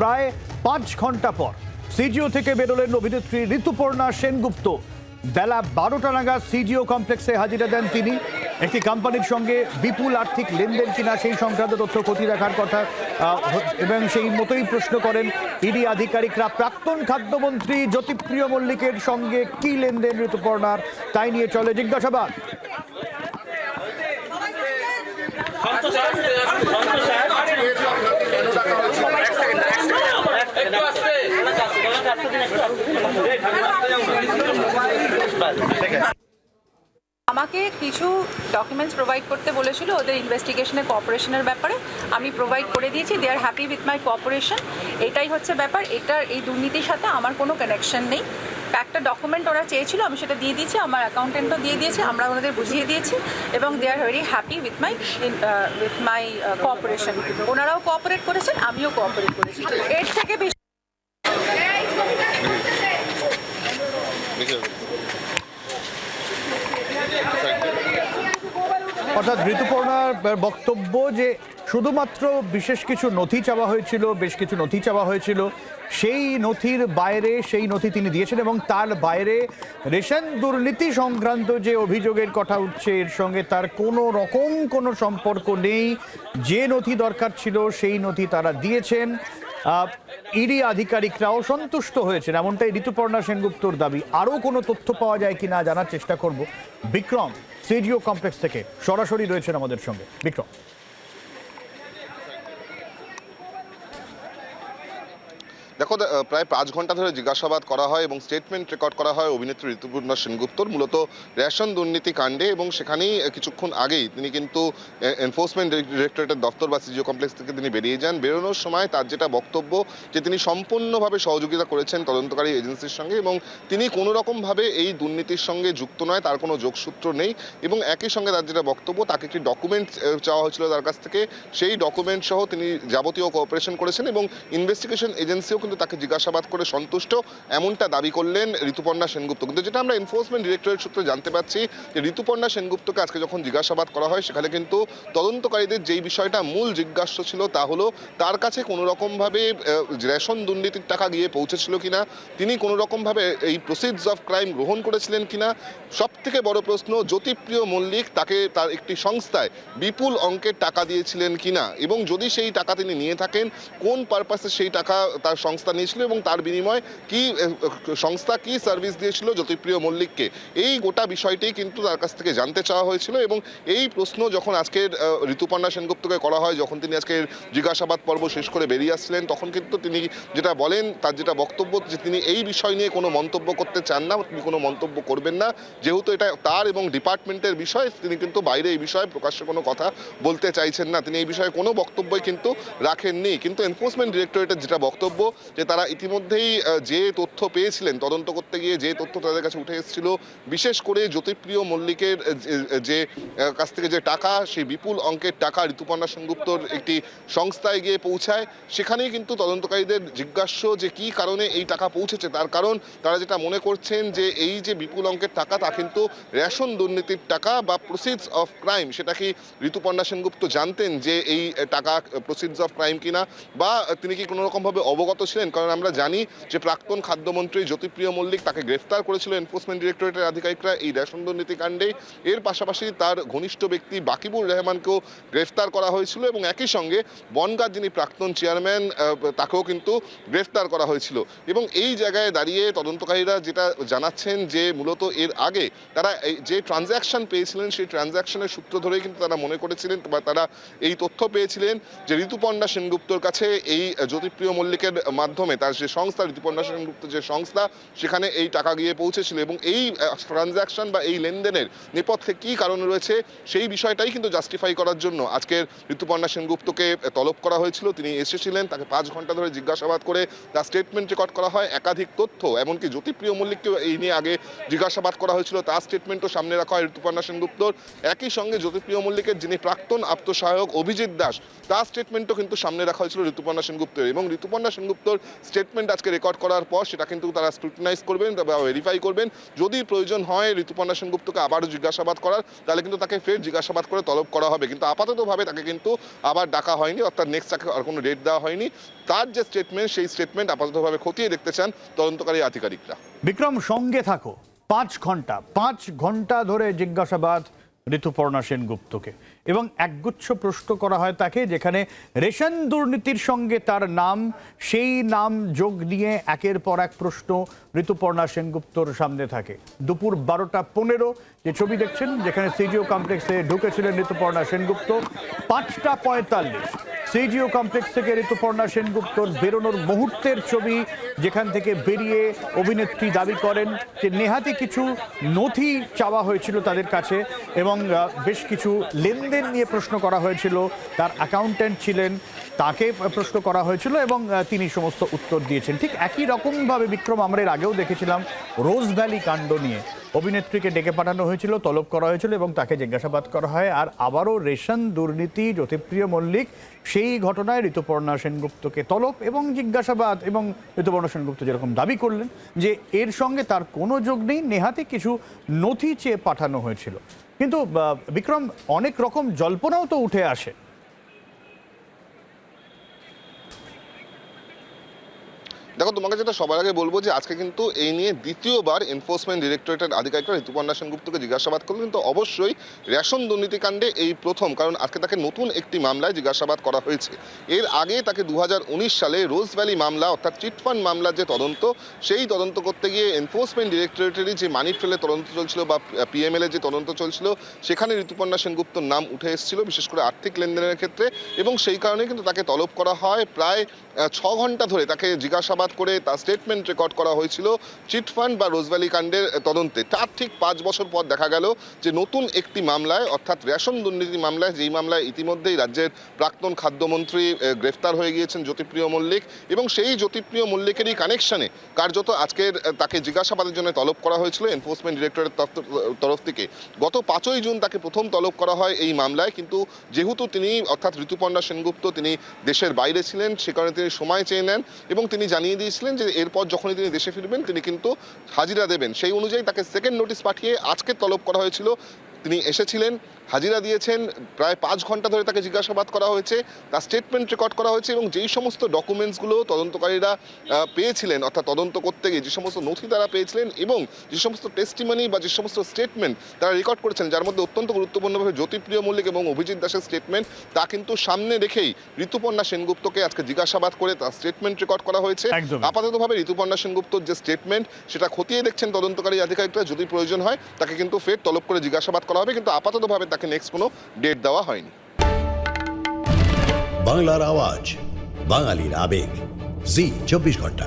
প্রায় পাঁচ ঘণ্টা পর সিজিও থেকে বেরোলেন অভিনেত্রী ঋতুপর্ণা সেনগুপ্ত। বেলা বারোটা নাগাদ সিজিও কমপ্লেক্সে হাজিরা দেন তিনি। একটি কোম্পানির সঙ্গে বিপুল আর্থিক লেনদেন কিনা সেই সংক্রান্ত তথ্য খতিয়ে রাখার কথা এবং সেই মতোই প্রশ্ন করেন ইডি আধিকারিকরা। প্রাক্তন খাদ্যমন্ত্রী জ্যোতিপ্রিয় মল্লিকের সঙ্গে কি লেনদেন ঋতুপর্ণার, তাই নিয়ে চলে জিজ্ঞাসাবাদ। আমাকে কিছু ডকুমেন্টস প্রোভাইড করতে বলেছিল ওদের ইনভেস্টিগেশনের কোঅপারেশনের ব্যাপারে। আমি প্রোভাইড করে দিয়েছি they are happy with my cooperation এটাই হচ্ছে ব্যাপার, এটার এই দুর্নীতির সাথে আমার কোনো কানেকশন নেই। একটা ডকুমেন্ট ওরা চেয়েছিল, আমি সেটা দিয়ে দিয়েছি, আমার অ্যাকাউন্টেন্টও দিয়ে দিয়েছি, আমরা ওনাদের বুঝিয়ে দিয়েছি, এবং they are very happy with my with my cooperation ওনারাও কোঅপারেট করেছেন, আমিও কোঅপারেট করেছি। এর থেকে বেশি অর্থাৎ ঋতুপর্ণার বক্তব্য যে শুধুমাত্র বিশেষ কিছু নথি চাওয়া হয়েছিল, বেশ কিছু নথি চাওয়া হয়েছিল, সেই নথির বাইরে, সেই নথি তিনি দিয়েছেন এবং তার বাইরে রেশন দুর্নীতি সংক্রান্ত যে অভিযোগের কথা উঠছে, এর সঙ্গে তার কোনো রকম কোনো সম্পর্ক নেই। যে নথি দরকার ছিল, সেই নথি তারা দিয়েছেন। ইডি আধিকারিকরাও সন্তুষ্ট হয়েছেন। এমনটাই ঋতুপর্ণা সেনগুপ্তর দাবি। আরও কোনো তথ্য পাওয়া যায় কি না জানার চেষ্টা করব। বিক্রম, সিডিও কমপ্লেক্স থেকে সরাসরি রয়েছেন আমাদের সঙ্গে। বিক্রম। দেখো প্রায় পাঁচ ঘণ্টা ধরে জিজ্ঞাসাবাদ করা হয় এবং স্টেটমেন্ট রেকর্ড করা হয় অভিনেত্রী ঋতুপূর্ণা সেনগুপ্তর, মূলত রেশন দুর্নীতি কাণ্ডে এবং সেখানেই কিছুক্ষণ আগেই তিনি কিন্তু এনফোর্সমেন্ট ডিরেক্টরেটের দপ্তর বা সিজিও কমপ্লেক্স থেকে তিনি বেরিয়ে যান। বেরোনোর সময় তার যেটা বক্তব্য যে তিনি সম্পূর্ণভাবে সহযোগিতা করেছেন তদন্তকারী এজেন্সির সঙ্গে এবং তিনি কোনো রকমভাবে এই দুর্নীতির সঙ্গে যুক্ত নয়, তার কোনো যোগসূত্র নেই এবং একই সঙ্গে তার যেটা বক্তব্য, তাকে একটি ডকুমেন্ট চাওয়া হয়েছিল তার কাছ থেকে। সেই ডকুমেন্ট সহ তিনি যাবতীয় কোঅপারেশন করেছেন এবং ইনভেস্টিগেশন এজেন্সিও কিন্তু তাকে জিজ্ঞাসাবাদ করে সন্তুষ্ট, এমনটা দাবি করলেন ঋতুপর্ণা সেনগুপ্ত। কিন্তু যেটা আমরা এনফোর্সমেন্ট ডিরেক্টরের সূত্রে জানতে পারছি যে ঋতুপর্ণা সেনগুপ্তকে আজকে যখন জিজ্ঞাসাবাদ করা হয়, সেখানে কিন্তু তদন্তকারীদের যেই বিষয়টা মূল জিজ্ঞাস্য ছিল তা হলো, তার কাছে কোনো রকমভাবে রেশন দুর্নীতির টাকা গিয়ে পৌঁছেছিল কিনা, তিনি কোনো রকমভাবে এই প্রসিডস অফ ক্রাইম গ্রহণ করেছিলেন কিনা সব থেকে বড় প্রশ্ন, জ্যোতিপ্রিয় মল্লিক তাকে তার একটি সংস্থায় বিপুল অঙ্কের টাকা দিয়েছিলেন কিনা, এবং যদি সেই টাকা তিনি নিয়ে থাকেন, কোন পারপাসে সেই টাকা তার সংস্থা নিয়েছিল এবং তার বিনিময়ে কি সংস্থা কি সার্ভিস দিয়েছিল জ্যোতিপ্রিয় মল্লিককে? এই গোটা বিষয়টি কিন্তু তার কাছ থেকে জানতে চাওয়া হয়েছিল এবং এই প্রশ্ন যখন আজকের ঋতুপর্ণা সেনগুপ্তকে করা হয়, যখন তিনি আজকের জিজ্ঞাসাবাদ পর্ব শেষ করে বেরিয়ে আসছিলেন, তখন কিন্তু তিনি যেটা বলেন, তার যেটা বক্তব্য যে তিনি এই বিষয় নিয়ে কোনো মন্তব্য করতে চান না, তিনি কোনো মন্তব্য করবেন না। যেহেতু এটা তার এবং ডিপার্টমেন্টের বিষয়, তিনি কিন্তু বাইরে এই বিষয়ে প্রকাশ্যে কোনো কথা বলতে চাইছেন না। তিনি এই বিষয়ে কোনো বক্তব্যই কিন্তু রাখেননি। কিন্তু এনফোর্সমেন্ট ডিরেক্টরেটের যেটা বক্তব্য যে তারা ইতিমধ্যেই যে তথ্য পেয়েছিলেন, তদন্ত করতে গিয়ে যে তথ্য তাদের কাছে উঠে এসেছিল, বিশেষ করে জ্যোতিপ্রিয় মল্লিকের যে- কাছ থেকে যে টাকা, সেই বিপুল অঙ্কের টাকা ঋতুপর্ণা সেনগুপ্তর একটি সংস্থায় গিয়ে পৌঁছায়। সেখানেই কিন্তু তদন্তকারীদের জিজ্ঞাস্য যে কি কারণে এই টাকা পৌঁছেছে। তার কারণ তারা যেটা মনে করছেন যে এই যে বিপুল অঙ্কের টাকা, তা কিন্তু রেশন দুর্নীতির টাকা বা প্রসিডস অফ ক্রাইম সেটা কি ঋতুপর্ণা সেনগুপ্ত জানতেন যে এই টাকা প্রসিডস অফ ক্রাইম কিনা? বা তিনি কি কোনো রকমভাবে অবগত ছিলেন? কারণ আমরা জানি যে প্রাক্তন খাদ্যমন্ত্রী জ্যোতিপ্রিয় মল্লিক তাকে গ্রেফতার করেছিল এনফোর্সমেন্ট ডিরেক্টরেটের আধিকারিকরা এই রেশন দুর্নীতি কাণ্ডে। এর পাশাপাশি তার ঘনিষ্ঠ ব্যক্তি বাকিবুর রহমানকেও গ্রেফতার করা হয়েছিল এবং একই সঙ্গে বনগাঁ যিনি প্রাক্তন চেয়ারম্যান তাকেও কিন্তু গ্রেফতার করা হয়েছিল। এবং এই জায়গায় দাঁড়িয়ে তদন্তকারীরা যেটা জানাচ্ছেন যে মূলত এর আগে তারা এই যে ট্রানজ্যাকশন পেয়েছিলেন, সেই ট্রানজ্যাকশনের সূত্র ধরেই কিন্তু তারা মনে করেছিলেন বা তারা এই তথ্য পেয়েছিলেন যে ঋতুপর্ণা সেনগুপ্তর কাছে এই জ্যোতিপ্রিয় মল্লিকের মাধ্যমে তার যে সংস্থা, ঋতুপর্ণা সেনগুপ্ত যে সংস্থা, সেখানে এই টাকা গিয়ে পৌঁছেছিল এবং এই ট্রানজ্যাকশন বা এই লেনদেনের নেপথ্যে কী কারণ রয়েছে সেই বিষয়টাই কিন্তু জাস্টিফাই করার জন্য আজকের ঋতুপর্ণা সেনগুপ্তকে তলব করা হয়েছিল। তিনি এসেছিলেন, তাকে পাঁচ ঘণ্টা ধরে জিজ্ঞাসাবাদ করে তার স্টেটমেন্ট রেকর্ড করা হয়, একাধিক তথ্য, এমনকি জ্যোতিপ্রিয় মল্লিককেও এই নিয়ে আগে জিজ্ঞাসাবাদ করা হয়েছিল। তার স্টেটমেন্টও সামনে রাখা হয় ঋতুপর্ণা সেনগুপ্তর একই সঙ্গে জ্যোতিপ্রিয় মল্লিকের যিনি প্রাক্তন আত্মসহায়ক অভিজিৎ দাস, তার স্টেটমেন্টও কিন্তু সামনে রাখা হয়েছিল ঋতুপর্ণা সেনগুপ্তের এবং ঋতুপর্ণা সেনগুপ্ত সেনগুপ্তর স্টেটমেন্ট আজকে রেকর্ড করার পর সেটা কিন্তু তারা স্ক্রুটিনাইজ করবেন বা ভেরিফাই করবেন। যদি প্রয়োজন হয় ঋতুপর্ণা সেনগুপ্তকে আবারও জিজ্ঞাসাবাদ করার, তাহলে কিন্তু তাকে ফের জিজ্ঞাসাবাদ করে তলব করা হবে। কিন্তু আপাততভাবে তাকে কিন্তু আবার ডাকা হয়নি, অর্থাৎ নেক্সট তাকে আর কোনো ডেট দেওয়া হয়নি। তার যে স্টেটমেন্ট সেই স্টেটমেন্ট আপাততভাবে খতিয়ে দেখতে চান তদন্তকারী আধিকারিকরা। বিক্রম, সঙ্গে থাকো। পাঁচ ঘণ্টা পাঁচ ঘণ্টা ধরে জিজ্ঞাসাবাদ ঋতুপর্ণা সেনগুপ্তকে। এবং একগুচ্ছ প্রশ্ন করা হয় তাকে, যেখানে রেশন দুর্নীতির সঙ্গে তার নাম, সেই নাম যোগ নিয়ে একের পর এক প্রশ্ন ঋতুপর্ণা সেনগুপ্তর সামনে থাকে। দুপুর বারোটা পনেরো, যে ছবি দেখছেন, যেখানে সিজিও কমপ্লেক্সে ঢুকেছিলেন ঋতুপর্ণা সেনগুপ্ত, পাঁচটা পঁয়তাল্লিশ। সিজিও কমপ্লেক্স থেকে ঋতুপর্ণা সেনগুপ্তর বেরোনোর মুহূর্তের ছবি যেখান থেকে বেরিয়ে অভিনেত্রী দাবি করেন যে নেহাতি কিছু নথি চাওয়া হয়েছিল তাদের কাছে এবং বেশ কিছু লেনদেন নিয়ে প্রশ্ন করা হয়েছিল। তার অ্যাকাউন্ট্যান্ট ছিলেন, তাকে প্রশ্ন করা হয়েছিল এবং তিনি সমস্ত উত্তর দিয়েছেন। ঠিক একই রকমভাবে বিক্রম, আমরা এর আগেও দেখেছিলাম, রোজ ভ্যালি কাণ্ড নিয়ে। অভিনেত্রীকে ডেকে পাঠানো হয়েছিল, তলব করা হয়েছিল এবং তাকে জিজ্ঞাসাবাদ করা হয়। আর আবারও রেশন দুর্নীতি, জ্যোতিপ্রিয় মল্লিক, সেই ঘটনায় ঋতুপর্ণা সেনগুপ্তকে তলব এবং জিজ্ঞাসাবাদ এবং ঋতুপর্ণা সেনগুপ্ত যেরকম দাবি করলেন যে এর সঙ্গে তার কোনো যোগ নেই নেহাতে কিছু নথি চেয়ে পাঠানো হয়েছিল। কিন্তু বিক্রম, অনেক রকম জল্পনাও তো উঠে আসে। দেখো, তোমাকে যেটা সবার আগে বলব যে আজকে কিন্তু এই নিয়ে দ্বিতীয়বার এনফোর্সমেন্ট ডিরেক্টরেটের আধিকারিকরা ঋতুপর্ণা সেনগুপ্তকে জিজ্ঞাসাবাদ করলেন। কিন্তু অবশ্যই রেশন দুর্নীতিকাণ্ডে এই প্রথম, কারণ আজকে তাকে নতুন একটি মামলায় জিজ্ঞাসাবাদ করা হয়েছে। এর আগে তাকে দু হাজার উনিশ সালে রোজ ভ্যালি মামলা, অর্থাৎ চিটফান্ড মামলার যে তদন্ত, সেই তদন্ত করতে গিয়ে এনফোর্সমেন্ট ডিরেক্টরেটেরই যে মানি ট্রেলের তদন্ত চলছিল বা পিএমএল যে তদন্ত চলছিল, সেখানে ঋতুপর্ণা সেনগুপ্তর নাম উঠে এসেছিল, বিশেষ করে আর্থিক লেনদেনের ক্ষেত্রে। এবং সেই কারণে কিন্তু তাকে তলব করা হয়। প্রায় ছ ঘণ্টা ধরে তাকে জিজ্ঞাসাবাদ করে তার স্টেটমেন্ট রেকর্ড করা হয়েছিল চিটফান্ড বা রোজভ্যালি কাণ্ডের তদন্তে। তার ঠিক পাঁচ বছর পর দেখা গেল যে নতুন একটি মামলায়, অর্থাৎ রেশন দুর্নীতি মামলায়, যেই মামলায় ইতিমধ্যেই রাজ্যের প্রাক্তন খাদ্যমন্ত্রী গ্রেফতার হয়ে গিয়েছেন জ্যোতিপ্রিয় মল্লিক এবং সেই জ্যোতিপ্রিয় মল্লিকেরই কানেকশনে কার্যত আজকের তাকে জিজ্ঞাসাবাদের জন্য তলব করা হয়েছিল এনফোর্সমেন্ট ডিরেক্টরের তরফ থেকে। গত পাঁচই জুন তাকে প্রথম তলব করা হয় এই মামলায়, কিন্তু যেহেতু তিনি, অর্থাৎ ঋতুপর্ণা সেনগুপ্ত, তিনি দেশের বাইরে ছিলেন, সে কারণে তিনি সময় চেয়ে নেন এবং তিনি জানিয়ে দিয়েছিলেন যে এরপর যখনই তিনি দেশে ফিরবেন, তিনি কিন্তু হাজিরা দেবেন। সেই অনুযায়ী তাকে সেকেন্ড নোটিশ পাঠিয়ে আজকে তলব করা হয়েছিল। তিনি এসেছিলেন। হাজিরা দিয়েছেন প্রায় পাঁচ ঘণ্টা ধরে তাকে জিজ্ঞাসাবাদ করা হয়েছে তার স্টেটমেন্ট রেকর্ড করা হয়েছে এবং যেই সমস্ত ডকুমেন্টসগুলো তদন্তকারীরা পেয়েছিলেন অর্থাৎ তদন্ত করতে গিয়ে যে সমস্ত নথি তারা পেয়েছিলেন এবং যে সমস্ত টেস্টিমানি বা যে সমস্ত স্টেটমেন্ট তারা রেকর্ড করেছেন যার মধ্যে অত্যন্ত গুরুত্বপূর্ণভাবে জ্যোতিপ্রিয় মল্লিক এবং অভিজিৎ দাসের স্টেটমেন্ট তা কিন্তু সামনে রেখেই ঋতুপর্ণা সেনগুপ্তকে আজকে জিজ্ঞাসাবাদ করে তার স্টেটমেন্ট রেকর্ড করা হয়েছে। আপাততভাবে ঋতুপর্ণা সেনগুপ্তর যে স্টেটমেন্ট সেটা খতিয়ে দেখছেন তদন্তকারী আধিকারিকরা যদি প্রয়োজন হয় তাকে কিন্তু ফের তলব করে জিজ্ঞাসাবাদ করা হবে কিন্তু আপাততভাবে তাকে নেক্সট কোনো ডেট দেওয়া হয়নি। বাংলার আওয়াজ বাঙালির আবেগ। জি চব্বিশ ঘণ্টা।